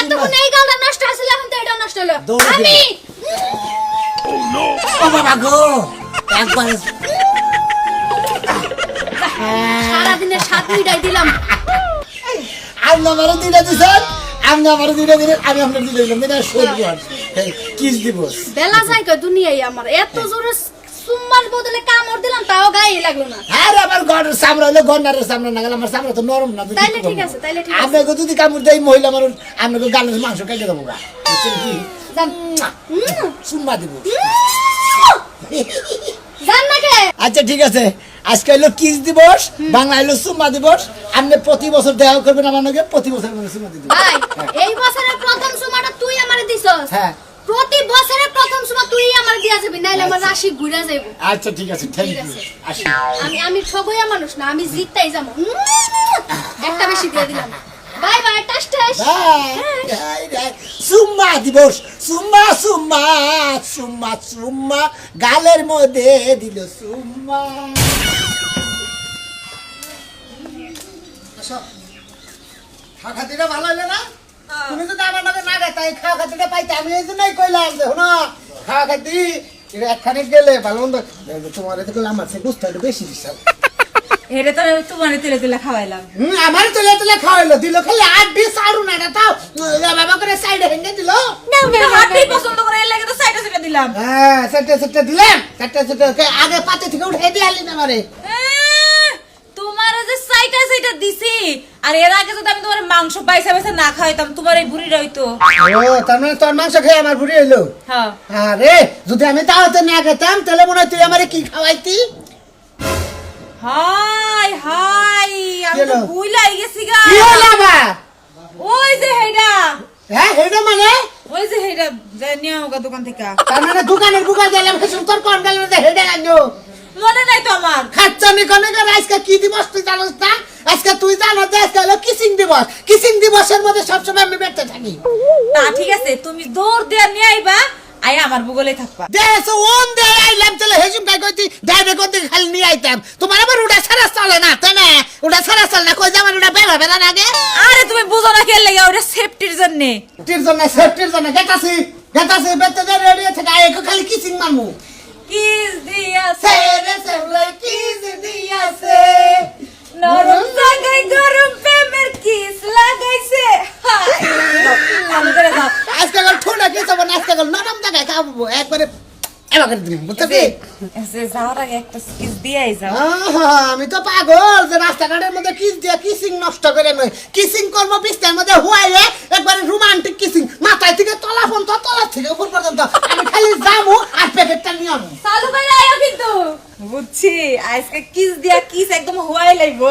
এতক্ষণ এই গালটা নষ্ট হয়েছিল এখন তো এটা নষ্ট হলো। আমি ও বাবা গো একবার সারাদিনের সাত মিটাই দিলাম। আপনি আমারও দিনে দিছেন আপনি আমারও দিনে দিলেন আমি আপনার দিনে দিলাম এটা সত্যি কিস দিবস। বেলা যায় দুনিয়ায় আমার। এত জোরে বদলে কামড় দিলাম তাও গায়ে লাগল না। আর আমার হলে গন্ডারের না গেলে আমার সামনে তো নরম না তাইলে ঠিক আছে, তাইলে ঠিক আছে। আপনাকে যদি কামড় দেয় মহিলা মানুষ আপনাকে গালের মাংস কেটে দেবো গা। সুম্মা দিব। জান না কে? আচ্ছা ঠিক আছে। আজকে হলো কিস দিবস বাংলা হলো সুম্মা দিবস। আপনি প্রতি বছর দেখা করবেন আমার নাকি প্রতি বছর সুম্মা ভাই এই বছরের প্রথম সুমাটা তুই আমারে দিছস। হ্যাঁ। প্রতি বছরের প্রথম সুমা তুই আমারে নাইলে আমার রাশি ঘুরে যাইব। আচ্ছা ঠিক আছে থ্যাংক ইউ আমি আমি ঠগইয়া মানুষ না আমি জিততাই যাব। একটা বেশি দিয়ে দিলাম। বাই বাই টাস টাস। সুম্মা দিবস সুম্মা সুম্মা সুম্মা সুম্মা। গালের মধ্যে দিল সুম্মা। খাওয়া খাতিটা ভালো হইল না? তুমি যদি আমার নামে না গাইতা এই খাওয়া খাতিটা পাইতে আমি এই জন্যই কইলাম যে শোনো খাওয়া খাতি একখানে গেলে ভালো মন্দ তোমার এতে আমার সে বুঝতে একটু বেশি দিচ্ছাল হেরে তো তোমার তেলে তেলে খাওয়াইলাম। হুম আমার তোলে তোলে খাওয়াইলো দিল খালি আট বিশ আরু না এটা তাও বাবা করে সাইডে হেঙ্গে দিল। হাতেই পছন্দ করে লাগে তো সাইডে সাইডে দিলাম। হ্যাঁ সেটা সেটা দিলাম সেটা সেটা আগে পাতে থেকে উঠে দিয়ে না মারে তোমার যে সাইটা সাইটা দিছি আর এর আগে যদি আমি তোমার মাংস পাইসা পাইসা না খাইতাম তোমার এই বুড়ি রইতো ও তার মানে তোর মাংস খেয়ে আমার বুড়ি হইল? হ্যাঁ। আরে যদি আমি তাওতে না খেতাম তাহলে মনে হয় তুই আমারে কি খাওয়াইতি? হাই হাই আমি তো কেন? ভুলাই গেছি গা। কি হলো আবার? ওই যে হেডা। হ্যাঁ এটা মানে? ওই যে হেডা নিয়ে হোক দোকান থেকে। তার মানে দোকানের বুকা দিলাম কিছু তোর কোন গেল হেডে আনলো মনে নাই তো আমার। খাচ্ছনি কোনে করে আজকে কি দিবস তুই জানোস না? আজকে তুই জানো যে আজকে হলো কিসিং দিবস। কিসিং দিবসের মধ্যে সবসময় আমি বেঁচে থাকি। তা ঠিক আছে তুমি দৌড় দিয়ে নিয়ে আইবা আই আমার বুগলে থাকবা। দেশ ওন দে আইলাম চলে হেজুম কাই কইতি ডাইরে কোন দিকে খালি নিয়ে আইতাম। তোমার আবার ওটা সারা চলে না তাই না? ওটা সারা চলে না কই যাবার ওটা বেলা বেলা লাগে। আরে তুমি বুঝো না কে লাগে ওটা সেফটির জন্য। টির জন্য সেফটির জন্য গেতাছি গেতাছি বেতে দে রেডি আছে গায়ে খালি কিসিং মারমু। কিস দিয়া সেরে সেরে কিস দিয়াছে। নরম জায়গায় গরম প্রেমের কিস লাগাইছে। করে। আজকে গল ঠোঁটা কি সব আজকে গল নরম জায়গায় খাব একবারে এবার দিন বুঝতে এসে যাওয়ার আগে একটা কিস দিয়াই যাও। আমি তো পাগল যে রাস্তাঘাটের মধ্যে কিস দিয়ে কিসিং নষ্ট করে নয় কিসিং করব বিস্তার মধ্যে হুয়াইয়ে একবারে রোমান্টিক কিসিং মাথায় থেকে তলা পর্যন্ত তলা থেকে উপর পর্যন্ত আমি খালি যাব আর আনব চালু করে আয়ো কিন্তু। বুঝছি আজকে কিস দিয়া কিস একদম হুয়াই লাগবো।